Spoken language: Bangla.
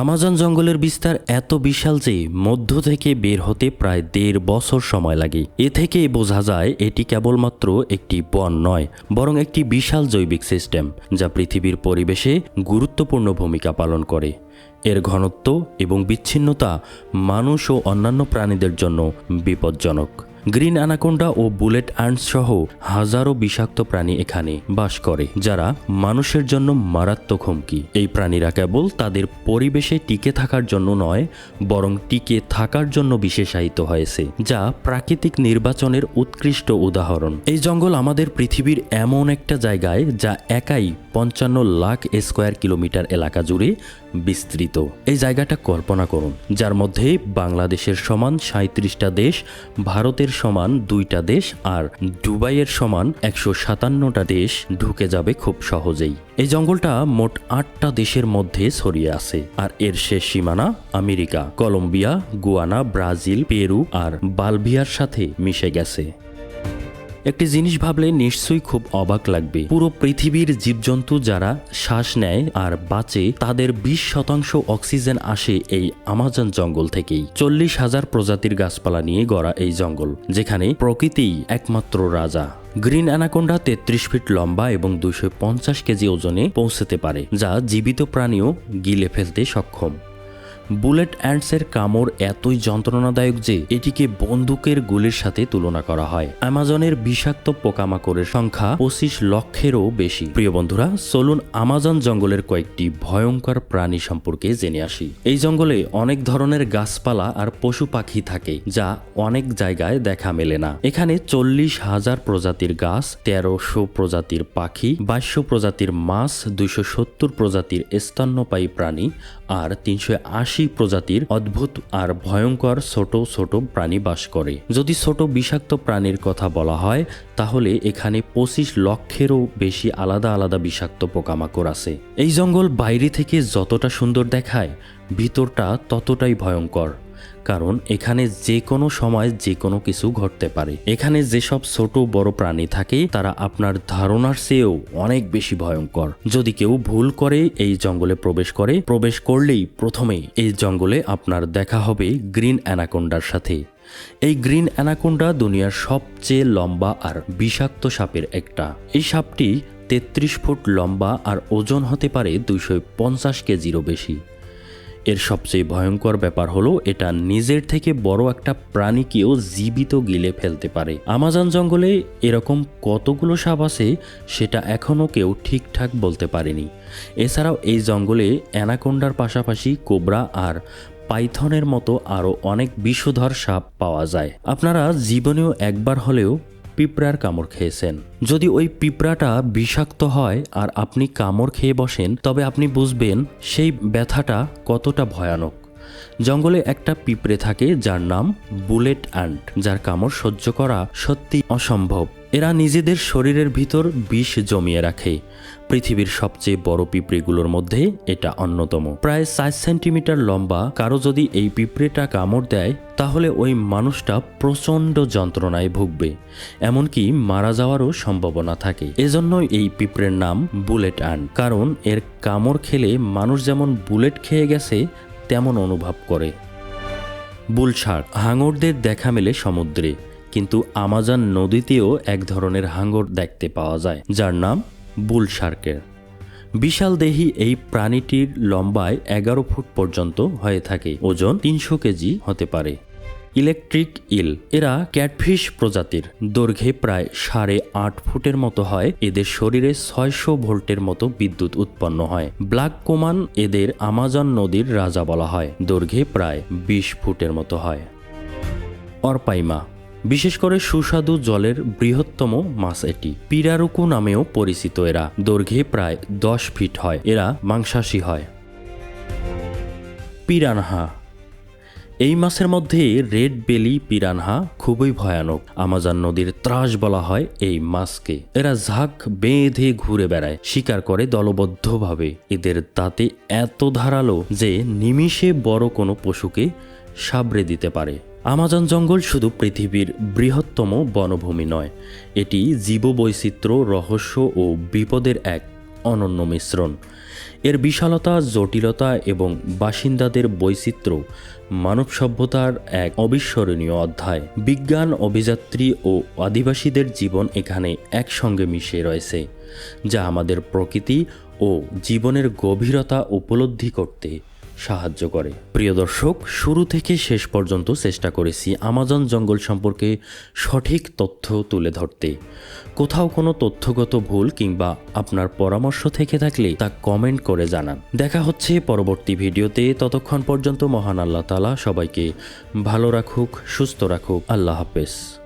আমাজন জঙ্গলের বিস্তার এত বিশাল যে মধ্য থেকে বের হতে প্রায় দেড় বছর সময় লাগে। এ থেকে বোঝা যায় এটি কেবলমাত্র একটি বন নয়, বরং একটি বিশাল জৈবিক সিস্টেম, যা পৃথিবীর পরিবেশে গুরুত্বপূর্ণ ভূমিকা পালন করে। এর ঘনত্ব এবং বিচ্ছিন্নতা মানুষ ও অন্যান্য প্রাণীদের জন্য বিপজ্জনক। গ্রিন অ্যানাকোন্ডা ও বুলেট অ্যান্ডস সহ হাজারো বিষাক্ত প্রাণী এখানে বাস করে, যারা মানুষের জন্য মারাত্মক হুমকি। এই প্রাণীরা কেবল তাদের পরিবেশে টিকে থাকার জন্য নয়, বরং টিকে থাকার জন্য বিশেষায়িত হয়েছে, যা প্রাকৃতিক নির্বাচনের উৎকৃষ্ট উদাহরণ। এই জঙ্গল আমাদের পৃথিবীর এমন একটা জায়গায় যা একাই পঞ্চান্ন লাখ স্কোয়ার কিলোমিটার এলাকা জুড়ে বিস্তৃত। এই জায়গাটা কল্পনা করুন, যার মধ্যে বাংলাদেশের সমান সাঁত্রিশটা দেশ, ভারতের সমান দুইটা দেশ আর দুবাইয়ের সমান একশো সাতান্নটা দেশ ঢুকে যাবে খুব সহজেই। এই জঙ্গলটা মোট আটটা দেশের মধ্যে ছড়িয়ে আছে আর এর শেষ সীমানা America, Colombia, Guyana, Brazil, Peru আর বালভিয়ার সাথে মিশে গেছে। একটি জিনিস ভাবলে নিশ্চয়ই খুব অবাক লাগবে। পুরো পৃথিবীর জীবজন্তু যারা শ্বাস নেয় আর বাঁচে, তাদের বিশ শতাংশ অক্সিজেন আসে এই আমাজন জঙ্গল থেকেই। চল্লিশ হাজার প্রজাতির গাছপালা নিয়ে গড়া এই জঙ্গল, যেখানে প্রকৃতিই একমাত্র রাজা। গ্রিন অ্যানাকোন্ডা তেত্রিশ ফিট লম্বা এবং দুশো পঞ্চাশ কেজি ওজনে পৌঁছতে পারে, যা জীবিত প্রাণীও গিলে ফেলতে সক্ষম। বুলেট অ্যান্ডসের কামড় এতই যন্ত্রণাদায়ক যে এটিকে বন্দুকের গুলির সাথে তুলনা করা হয়। অ্যামাজনের বিষাক্ত পোকামাকড়ের সংখ্যা পঁচিশ লক্ষেরও বেশি। প্রিয় বন্ধুরা, চলুন আমাজন জঙ্গলের কয়েকটি ভয়ঙ্কর প্রাণী সম্পর্কে জেনে আসি। এই জঙ্গলে অনেক ধরনের গাছপালা আর পশু পাখি থাকে, যা অনেক জায়গায় দেখা মেলে না। এখানে চল্লিশ হাজার প্রজাতির গাছ, তেরোশো প্রজাতির পাখি, বাইশশো প্রজাতির মাছ, দুইশো সত্তর প্রজাতির স্তন্যপায়ী প্রাণী আর তিনশো আশি প্রজাতির অদ্ভুত আর ভয়ঙ্কর ছোট ছোট প্রাণী বাস করে। যদি ছোট বিষাক্ত প্রাণীর কথা বলা হয়, তাহলে এখানে পঁচিশ লক্ষেরও বেশি আলাদা আলাদা বিষাক্ত পোকামাকড় আছে। এই জঙ্গল বাইরে থেকে যতটা সুন্দর দেখায়, ভিতরটা ততটাই ভয়ঙ্কর। কারণ এখানে যে কোনো সময় যে কোনো কিছু ঘটতে পারে। এখানে যেসব ছোট বড় প্রাণী থাকে, তারা আপনার ধারণার চেয়েও অনেক বেশি ভয়ঙ্কর। যদি কেউ ভুল করে, এই জঙ্গলে প্রবেশ করে, প্রবেশ করলেই প্রথমে এই জঙ্গলে আপনার দেখা হবে গ্রিন অ্যানাকোন্ডার সাথে। এই গ্রিন অ্যানাকোন্ডা দুনিয়ার সবচেয়ে লম্বা আর বিষাক্ত সাপের একটা। এই সাপটি তেত্রিশ ফুট লম্বা আর ওজন হতে পারে দুইশো পঞ্চাশ কেজিরও বেশি। এর সবচেয়ে ভয়ঙ্কর ব্যাপার হলো এটা নিজের থেকে বড় একটা প্রাণীকেও জীবিত গিলে ফেলতে পারে। আমাজন জঙ্গলে এরকম কতগুলো সাপ আছে সেটা এখনও কেউ ঠিকঠাক বলতে পারেনি। এছাড়াও এই জঙ্গলে অ্যানাকোন্ডার পাশাপাশি কোবরা আর পাইথনের মতো আরও অনেক বিষধর সাপ পাওয়া যায়। আপনারা জীবনেও একবার হলেও পিঁপড়ার কামড় খেয়েছেন। যদি ওই পিঁপড়াটা বিষাক্ত হয় আর আপনি কামড় খেয়ে বসেন, তবে আপনি বুঝবেন সেই ব্যথাটা কতটা ভয়ানক। জঙ্গলে একটা পিঁপড়ে থাকে যার নাম বুলেট অ্যান্ট যার কামড় সহ্য করা সত্যি অসম্ভব। এরা নিজেদের শরীরের ভিতর বিষ জমিয়ে রাখে। পৃথিবীর সবচেয়ে বড় পিঁপড়েগুলোর মধ্যে এটা অন্যতম। প্রায় চার সেন্টিমিটার লম্বা, কারও যদি এই পিঁপড়েটা কামড় দেয়, তাহলে ওই মানুষটা প্রচণ্ড যন্ত্রণায় ভুগবে। এমনকি মারা যাওয়ারও সম্ভাবনা থাকে। এজন্য এই পিঁপড়ের নাম বুলেট অ্যান্ড কারণ এর কামড় খেলে মানুষ যেমন বুলেট খেয়ে গেছে, তেমন অনুভব করে। বুলশার্ক হাঙরদের দেখা মেলে সমুদ্রে। কিন্তু আমাজন নদীতেও এক ধরনের হাঙ্গর দেখতে পাওয়া যায়, যার নাম বুল শার্কের বিশাল দেহি এই প্রাণীটির লম্বায় এগারো ফুট পর্যন্ত হয়ে থাকে, ওজন তিনশো কেজি হতে পারে। ইলেকট্রিক ইল, এরা ক্যাটফিশ প্রজাতির। দৈর্ঘ্যে প্রায় সাড়ে আট ফুটের মতো হয়, এদের শরীরে ছয়শো ভোল্টের মতো বিদ্যুৎ উৎপন্ন হয়। ব্ল্যাক কোমান এদের আমাজন নদীর রাজা বলা হয়, দৈর্ঘ্যে প্রায় বিশ ফুটের মতো হয়। অরপাইমা বিশেষ করে সুস্বাদু জলের বৃহত্তম মাছ এটি। পিরারুকু নামেও পরিচিত এরা। দৈর্ঘ্যে প্রায় দশ ফিট হয়। এরা মাংসাশী হয়। পিরানহা। এই মাছের মধ্যে রেড বেলি পিরানহা খুবই ভয়ানক। আমাজন নদীর ত্রাস বলা হয় এই মাছকে। এরা ঝাঁক বেঁধে ঘুরে বেড়ায়, শিকার করে দলবদ্ধভাবে। এদের দাঁতে এত ধারালো যে নিমিষে বড় কোনো পশুকে সাবড়ে দিতে পারে। আমাজন জঙ্গল শুধু পৃথিবীর বৃহত্তম বনভূমি নয়, এটি জীববৈচিত্র্য, রহস্য ও বিপদের এক অনন্য মিশ্রণ। এর বিশালতা, জটিলতা এবং বাসিন্দাদের বৈচিত্র্য মানব সভ্যতার এক অবিস্মরণীয় অধ্যায়। বিজ্ঞান, অভিযাত্রী ও আদিবাসীদের জীবন এখানে একসঙ্গে মিশে রয়েছে, যা আমাদের প্রকৃতি ও জীবনের গভীরতা উপলব্ধি করতে সাহায্য করে। প্রিয় দর্শক, শুরু থেকে শেষ পর্যন্ত চেষ্টা করেছি আমাজন জঙ্গল সম্পর্কে সঠিক তথ্য তুলে ধরতে। কোথাও কোনো তথ্যগত ভুল কিংবা আপনার পরামর্শ থেকে থাকলে তা কমেন্ট করে জানান। দেখা হচ্ছে পরবর্তী ভিডিওতে। ততক্ষণ পর্যন্ত মহান আল্লাহ তালা সবাইকে ভালো রাখুক, সুস্থ রাখুক। আল্লাহ হাফেজ।